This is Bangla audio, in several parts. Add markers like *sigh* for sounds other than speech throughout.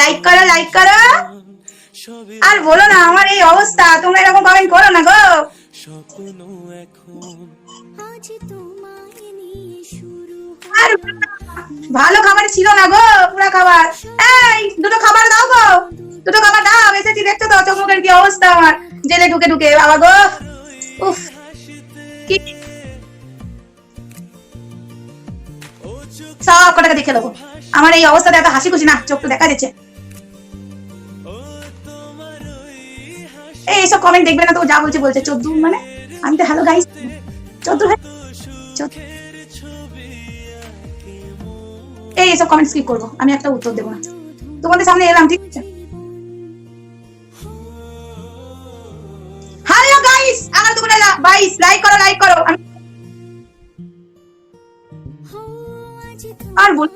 লাইক করো লাইক করো। আর বলো না আমার এই অবস্থা তোমরা এরকম কমেন্ট করো না গো। আজ তোমায় নিয়ে শুরু আর ভালো খাবার ছিল না গো পুরা খাবার। এই দুটো খাবার দাও গো। দুটো খাবার দাও এসেছি দেখছ তো চোখ মুখের কি অবস্থা আমার। জেলে ঢুকে ঢুকে বাবা গো। উফ কি সব কটাকে দেখে দেবো। আমার এই অবস্থাতে এত হাসি খুশি না, চোখ দেখা যাচ্ছে। এই, এইসব কমেন্ট দেখবে না তো যা বলছে বলছে, চোদ্দ মানে? আমি তো হ্যালো গাইস চোদ্দ এই এসব কমেন্ট স্কিপ করব, আমি একটা উত্তর দেবো না। তোমাদের সামনে এলাম, ঠিক আছে? হ্যালো গাইস আমার দুপুরে বাইশ লাইক করো লাইক করো আর বল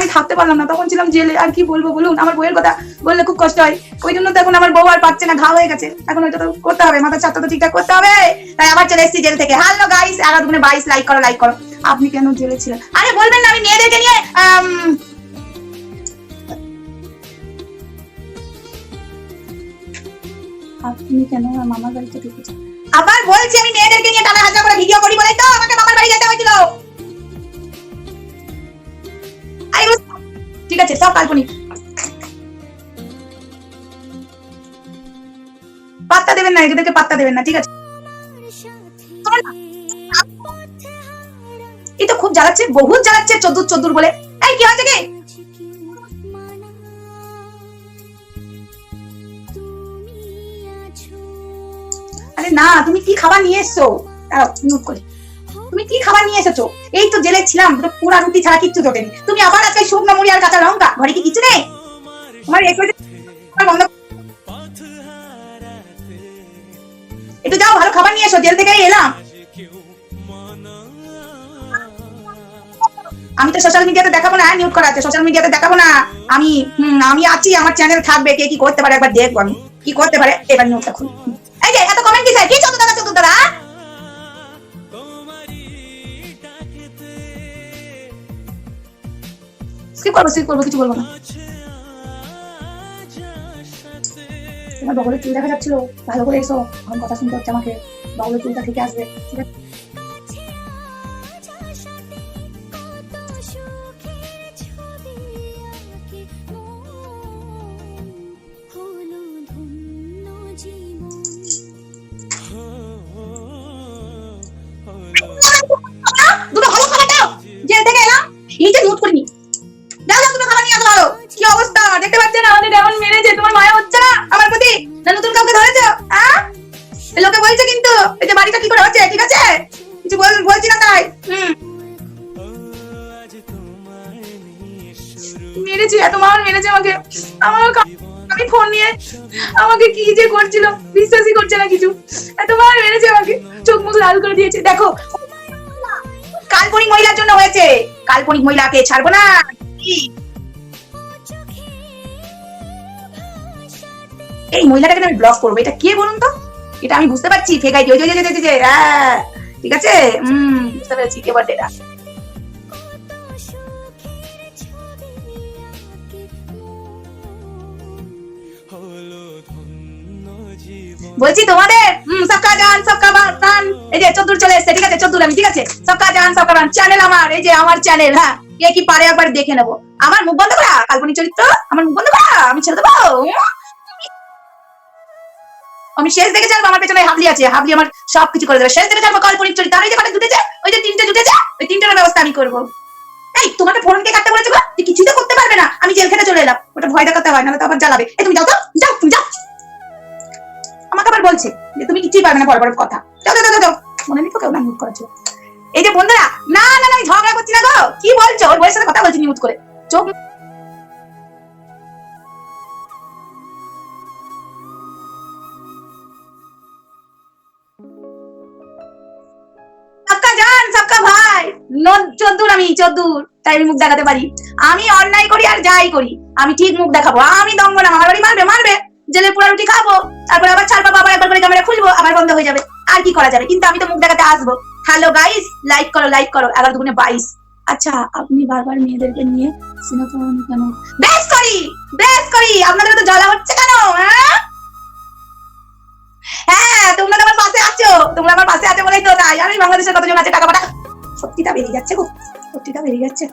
আমি থাকতে পারলাম না। তখন ছিলাম জেলে। আর কি বলব বলুন? আমার কথা বললে খুব কষ্ট হয়। ওই জন্য তো এখন আমার বউ আর পাচ্ছে না, ঘা হয়ে গেছে। এখন ওইটা তো করতে হবে। তো ঠিকঠাক করতে হবে। তাই আবার চলে এসেছি জেল থেকে। হ্যালো গাইস বাইশ। লাইক করো লাইক করো। আপনি কেন জেলে ছিলেন? আরে বলবেন না, আমি মেয়েদেরকে নিয়ে আপনি কেন মামার বাড়িতে ঢুকেছেন? আবার বলছি আমি মেয়েদেরকে নিয়ে টানা হাজার করে ভিডিও করি বলে তো আমাকে মামার বাড়ি যেতে হয়েছিল। কাল্পনিক। পাত্তা দেবেন না, এদেরকে পাত্তা দেবেন না, ঠিক আছে? এই তো খুব জ্বালাচ্ছে, বহুত জ্বালাচ্ছে চোদ্দুর চোদ্দুর বলে। এই, কি হয়েছে কি? আরে না, তুমি কি খাবার নিয়ে এসছো? দাঁড়াও নোট করি। কি খাবার নিয়ে এসেছ? এই তো জেলে ছিলাম দুটো পুরা রুটি ছাড়া কিচ্ছু জোটেনি। তুমি আবার আজকে শুকনো মুড়ি আর কাঁচা লঙ্কা? ঘরে কি কিছু নেই? তোমার একটু যাও, ভালো খাবার নিয়ে এসো, জেল থেকে এলাম। আমি তো সোশ্যাল মিডিয়াতে দেখাবো না নিউট করা আছে সোশ্যাল মিডিয়াতে দেখাবো না। আমি আমি আছি, আমার চ্যানেল থাকবে, কে কি করতে পারে একবার দেখব আমি। কি করতে পারে, এবার নিউটটা খুলি এই যে, এত কমেন্ট কি চতুর্থ দাদা চতুর্থ দাদা স্কিপ করব স্কিপ করব কিছু বলব না। তোমার বগলের চুল দেখা যাচ্ছিল? ভালো করে এসো এখন কথা শুনতে হচ্ছে আমাকে। বগলের চুলটা থেকে আসবে ঠিক আছে? হলো ধন্য জীবন দুটো ভালো খাবার দাও জেল থেকে এলাম এই যে নোট করিনি। মেরেছে এত মার মেরেছে আমাকে। আমার আমি ফোন নিয়ে আমাকে কি যে করছিল বিশ্বাসই করছে না কিছু। এত মার মেরেছে আমাকে চোখ মুখ লাল করে দিয়েছে। দেখো কাল্পনিক মহিলার জন্য হয়েছে। কাল্পনিক মহিলাকে ছাড়বো না। এই মহিলাটাকে আমি ব্লক করব। এটা কে বলুন তো? এটা আমি বুঝতে পারছি। ফেক আইডি ওই যে- যে- যে- যে- যে, হ্যাঁ, ঠিক আছে? হুম বুঝতে পেরেছি কে বলছি তোমাদের? হুম, সবকা জান, সবকা প্রাণ। এই যে চতুর চলে এসেছে, ঠিক আছে চতুর আমি, ঠিক আছে? সবকা জান, সবকা প্রাণ। চ্যানেল আমার, এই যে আমার চ্যানেল হ্যাঁ? কে কি পারে একবার দেখে নেব। আমার মুখ বন্ধ করা, কাল্পনিক চরিত্র? আমার মুখ বন্ধ করা, আমি ছেড়ে দেবো? আমি শেষ দেখে ছাড়বো আমার পেছনে হাবলি আছে। হাবলি আমার সব কিছু করে দেবে। শেষ দেখে ছাড়বো কাল্পনিক চরিত্র। আর ওই যে কটা জুটেছে ওই যে তিনটে জুটেছে ওই তিনটার ব্যবস্থা আমি করব। এই, তোমাকে ফোন কে কাটতে বলেছে? তুই কিছুই তো করতে পারবে না। আমি জেল খেতে চলে এলাম। ওটা ভয় দেখাতে হয় না তো আবার জ্বালাবে। এই, তুমি যাও তো, যাও, তুমি যাও। আমাকে আবার বলছে যে তুমি কিছুই পারবে না বড় বড় কথা। মনে নেই কেউ না মিউট করেছ। এই যে বন্ধুরা, না না আমি ঝগড়া করছি না গো। কি বলছো? ওর বউয়ের সাথে কথা বলছি মিউট করে। চোখ চোদ্দুর আমি, চোদ্দুর। তাই আমি মুখ দেখাতে পারি। আমি অন্যায় করি আর যাই করি। আমি ঠিক মুখ দেখাবো। আমি দম্ব না আমার বাড়ি মারবে মারবে। জেলে পোড়া রুটি খাব, তারপর আবার ছাড়বো আবার একবার করে ক্যামেরা খুলবো আবার বন্ধ হয়ে যাবে। আর কি করা যাবে? কিন্তু আমি তো মুখ দেখাতে আসব। হ্যালো গাইস লাইক করো লাইক করো। এগারো দুগুণে বাইশ। আচ্ছা আপনি বারবার মেয়েদেরকে নিয়ে সিনেমা করেন কেন? বেশ করি! বেশ করি! আপনাদের তো জ্বালা হচ্ছে কেন? হ্যাঁ? হ্যাঁ তোমরা আমার পাশে আছো। তোমরা আমার পাশে আছো বলেই তো তাই। আমি বাংলাদেশের কতজন আছে? টাকা পাঠা সত্যিটা বেরিয়ে যাচ্ছে গো সত্যিটা বেরিয়ে যাচ্ছে।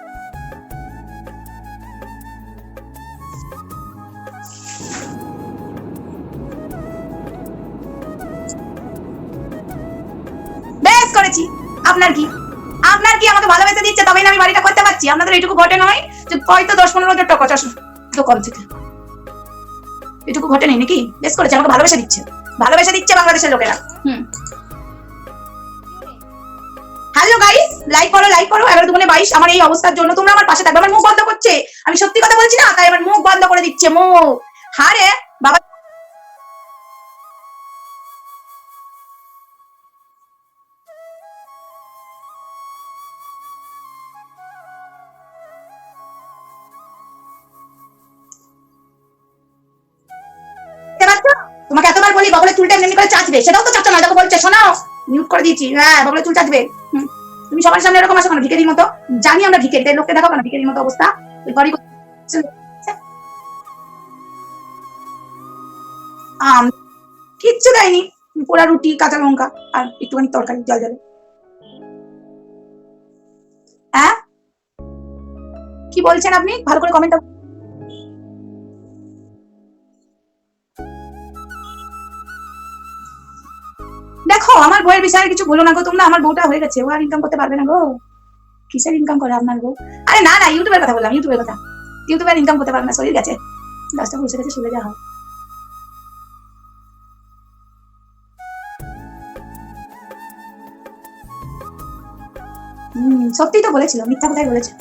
আপনার কি? আপনার কি আমাকে ভালোবেসে দিচ্ছে? তবেই আমি বাড়িটা করতে পারছি। আপনাদের এইটুকু ঘটে নয় যে হয়তো দশ পনেরো হাজার টাকা চাষ তো কম থেকে। এটুকু ঘটে নেই নাকি? বেশ করেছে, আমাকে ভালোবেসে দিচ্ছে। ভালোবেসে দিচ্ছে বাংলাদেশের লোকেরা। হুম। হ্যালো গাইস লাইক করো লাইক করো। এগারো দুগুণে বাইশ, আমার এই অবস্থার জন্য। তোমরা আমার পাশে থাকবে। আমার মুখ বন্ধ করছে। আমি সত্যি কথা বলছি না? তাই আমার মুখ বন্ধ করে দিচ্ছে। মুখ হারে, বাবা করে চাচবে সেটাও তো চাচ্ছ না দেখো বলছে শোনাও মিউট করে দিয়েছি হ্যাঁ বগলের চুল চাচবে তুমি সবার সামনে এরকম আসো কেন? ভিকেরির মতো? জানি আমরা ভিকেরি তাই লোককে দেখো না ভিকেরির মতো অবস্থা। আম, কিচ্ছু দেয়নি। পোড়া রুটি, কাঁচা লঙ্কা, আর একটুখানি তরকারি, জল জলে। হ্যাঁ? কি বলছেন আপনি? ভালো করে কমেন্ট আমার বউয়ের বিষয়ে কিছু বলো না গো, তোমরা আমার বউটা হয়ে গেছে, ও আর ইনকাম করতে পারবে না গো। কিসের ইনকাম করে আপনার বউ? আরে না না, ইউটিউবের কথা বললাম, ইউটিউবের কথা। ইউটিউবে আর ইনকাম করতে পারবে না, শরীর গেছে। দশটা বসে গেছে, শুলে যাওয়া হম সত্যিই তো বলেছিল, মিথ্যা কথাই বলেছে।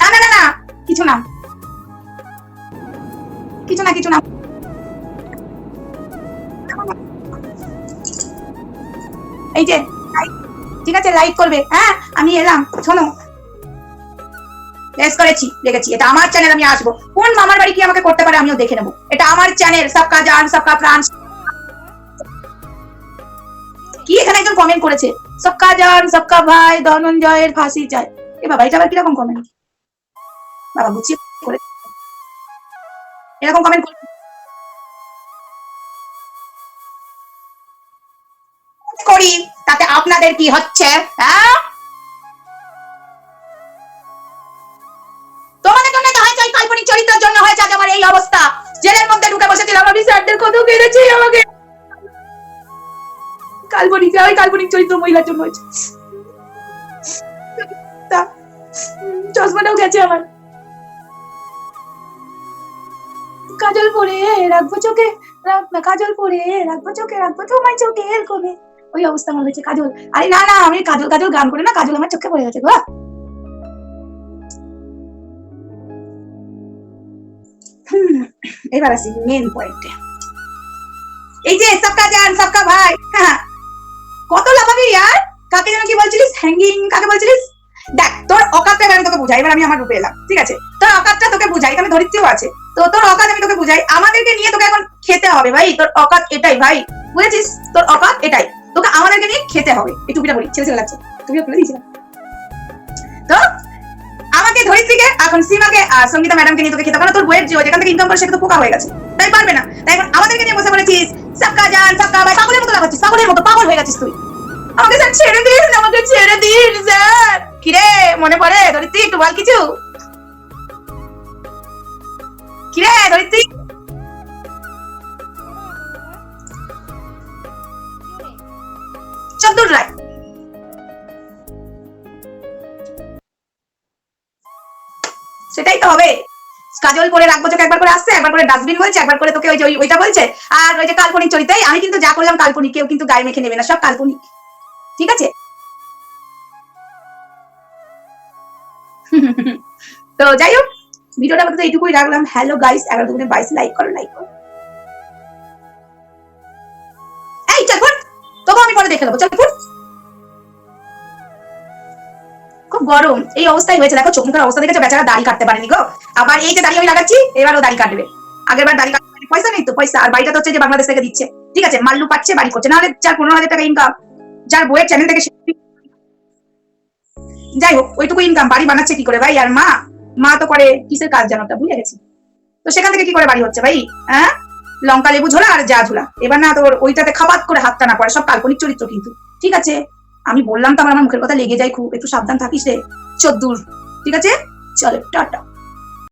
না না না না, কিছু না। কিছু না কিছু না। এই যে ঠিক আছে লাইক করবে। হ্যাঁ আমি এলাম, শোনো। বেশ করেছি, দেখেছি। এটা আমার চ্যানেল আমি আসব। কোন মামার বাড়ি কি আমাকে করতে পারে, আমিও দেখে নেব। এটা আমার চ্যানেল সবকা জান, সবকা প্রাণ। কি এখানে একজন কমেন্ট করেছে? সবকা জান, সবকা ভাই, ধনঞ্জয়ের ফাঁসি চাই এ বাবা, এটা আবার কীরকম কমেন্ট বাবা গুছিয়ে করে এরকম কমেন্ট করি তাতে আপনাদের কি হচ্ছে হ্যাঁ? তোমাদের জন্য কাল্পনিক চরিত্রের জন্য হয়েছে আজ আমার এই অবস্থা। জেলের মধ্যে ঢুকে আমি স্যারদের কত কেড়েছি আমাকে। কাল্পনিক কাল্পনিক চরিত্র মহিলার জন্য হয়েছে। চশমাটাও গেছে আমার। কাজল পরে রাখব চোখে রাখ- না, কাজল পরে রাখব চোখে রাখব তোমার চোখের কোণে। ওই অবস্থা আমার হয়েছে কাজল। আরে না না, আমি কাজল কাজল গান করে না, কাজল আমার চোখে পড়ে গেছে গো। এবার আসি মেন পয়েন্টে এই যে সবকা সবকা ভাই হ্যাঁ। কত লাফাবি কাকে যেন কি বলছিলিস? হ্যাঙ্গিং কাকে বলছিলিস? দেখ, তোর অকাতটা আমি তোকে বুঝাই, এবার আমি আমার রূপে এলাম, ঠিক আছে? তোর অকাতটা তোকে বুঝাই এখানে ধরিত্রীও আছে। তো তোর অকাত আমি তোকে বুঝাই, আমাদেরকে নিয়ে তোকে এখন খেতে হবে ভাই, তোর অকাত এটাই ভাই, বুঝেছিস? তোর অকাত এটাই। তোকে আমাদেরকে নিয়ে খেতে হবে। এই টুপিটা পরি ছেলে ছেলে লাগছে টুপিটা খুলে দিয়েছিলাম। তো, আমাকে ধরিত্রীকে এখন সীমাকে আর সঙ্গীতা ম্যাডামকে নিয়ে তোকে খেতে হবে। তোর বইয়ের যে যেখান থেকে ইনকাম করে সেটা তো পোকা হয়ে গেছে। তাই পারবে না। তাই এখন আমাদেরকে নিয়ে বসে বলেছিস সবকা জান সবকা ভাই, পাগলের মতো লাগাচ্ছিস পাগলের মতো, পাগল হয়ে গেছিস তুই। আমাকে স্যার ছেড়ে দিন, আমাকে ছেড়ে দিন, স্যার। কিরে, মনে পড়ে ধরিত্রী, একটু বল কিছু? কিরে ধরিত্রী? চন্দুর রায়। সেটাই তো হবে। কাজল পরে রাখব চোখে একবার করে আসছে একবার করে ডাস্টবিন বলছে একবার করে তোকে ওই যে ওইটা বলছে। আর ওই যে কাল্পনিক চরিত্রে, আমি কিন্তু যা করলাম কাল্পনিক, কেউ কিন্তু গায়ে মেখে নেবে না, সব কাল্পনিক। ঠিক আছে? *laughs* তো যাই হোক, ভিডিওটা আপাতত এইটুকুই রাখলাম। হ্যালো গাইস এগারো দুগুণে বাইশ লাইক করো লাইক করো। পরে দেখে নেব। চল ফুট খুব গরম। এই অবস্থায় হয়েছে। দেখো চোখ অবস্থা দেখেছ? বেচারা দাড়ি কাটতে পারেনি গো। আবার এই যে দাড়ি আমি লাগাচ্ছি এবারও দাড়ি কাটবে। আগের বার দাড়ি কাটতে পয়সা নেই তো? পয়সা। আর বাড়িটা তো হচ্ছে যে বাংলাদেশ থেকে দিচ্ছে। ঠিক আছে মাল্লু পাচ্ছে বাড়ি করছে। নাহলে চার পনেরো হাজার টাকা ইনকাম যার বইয়ের চ্যানেল থেকে যাই হোক, ওইটুকু ইনকাম বাড়ি বানাচ্ছে কি করে ভাই? আর মা মা তো করে, কিসের কাজ জানো ভুলে গেছি। তো সেখান থেকে কি করে বাড়ি হচ্ছে ভাই? হ্যাঁ? লঙ্কা, লেবু, ঝোলা আর যা ঝোলা। এবার না তোর ওইটাতে খাবার করে হাতটা না পড়ে, সব কাল্পনিক চরিত্র কিন্তু। ঠিক আছে? আমি বললাম তো আমার মুখের কথা লেগে যায় খুব, একটু সাবধান থাকিস রে। চোদ্দুর। ঠিক আছে? চলো, টাটা।